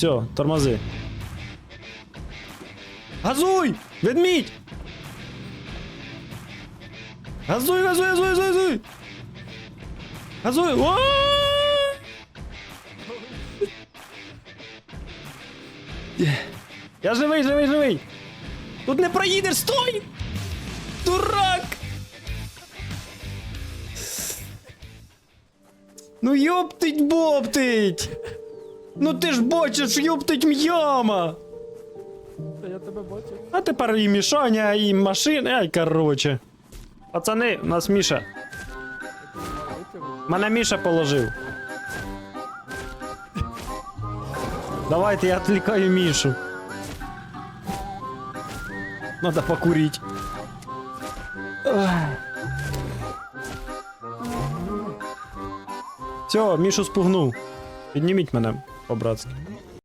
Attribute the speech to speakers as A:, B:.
A: Все, тормози. Газуй! Ведмідь! Газуй, газуй, газуй, газуй, газуй! Газуй! Я живий, живий, живий! Тут не проїдеш, стой! Дурак! Ну йоптить боптить! Ну ти ж бачиш, йоптить м'яма!
B: Та я тебе бачу.
A: А тепер і мішання, і машини, ай короче. Пацани, у нас Міша. Мене Міша положив. Давайте я отвлекаю Мішу. Надо покурить. Все, Мішу спугнув. Підніміть мене по-братски.